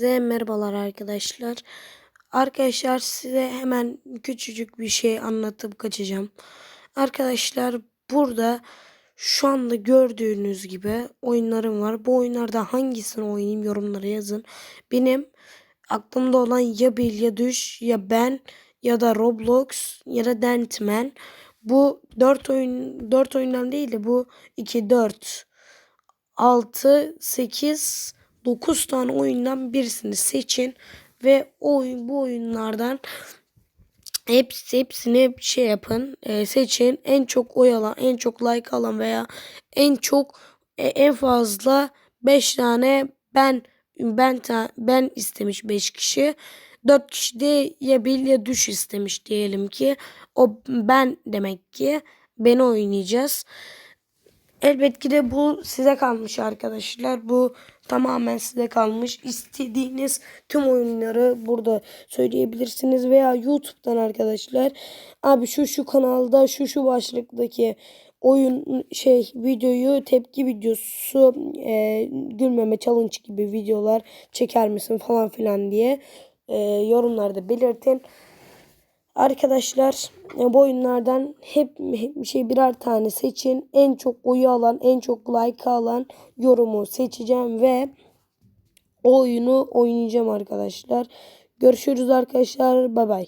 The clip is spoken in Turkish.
Size merhabalar arkadaşlar. Arkadaşlar size hemen küçücük bir şey anlatıp kaçacağım. Arkadaşlar burada şu anda gördüğünüz gibi oyunlarım var. Bu oyunlarda hangisini oynayayım yorumlara yazın. Benim aklımda olan ya Bil ya Düş ya Ben ya da Roblox ya da Dentman. Bu 4 oyun 4 oyundan değil de bu 2 4 6 8 9 tane oyundan birisini seçin ve oyun bu oyunlardan hepsi hepsini şey yapın e, seçin. En çok oy alan en çok like alan veya en çok e, en fazla 5 tane ben ben ta, ben istemiş 5 kişi. 4 kişi de ya bil ya düş istemiş diyelim ki. O ben demek ki. Beni oynayacağız. Elbette ki de bu size kalmış arkadaşlar. Bu tamamen size kalmış. İstediğiniz tüm oyunları burada söyleyebilirsiniz veya YouTube'dan arkadaşlar. Abi şu şu kanalda şu şu başlıktaki oyun şey videoyu tepki videosu e, gülmeme challenge gibi videolar çeker misin falan filan diye e, yorumlarda belirtin. Arkadaşlar e, bu oyunlardan hep, hep şey birer tane seçin. En çok oyu alan, en çok like alan yorumu seçeceğim ve o oyunu oynayacağım arkadaşlar. Görüşürüz arkadaşlar. Bay bay.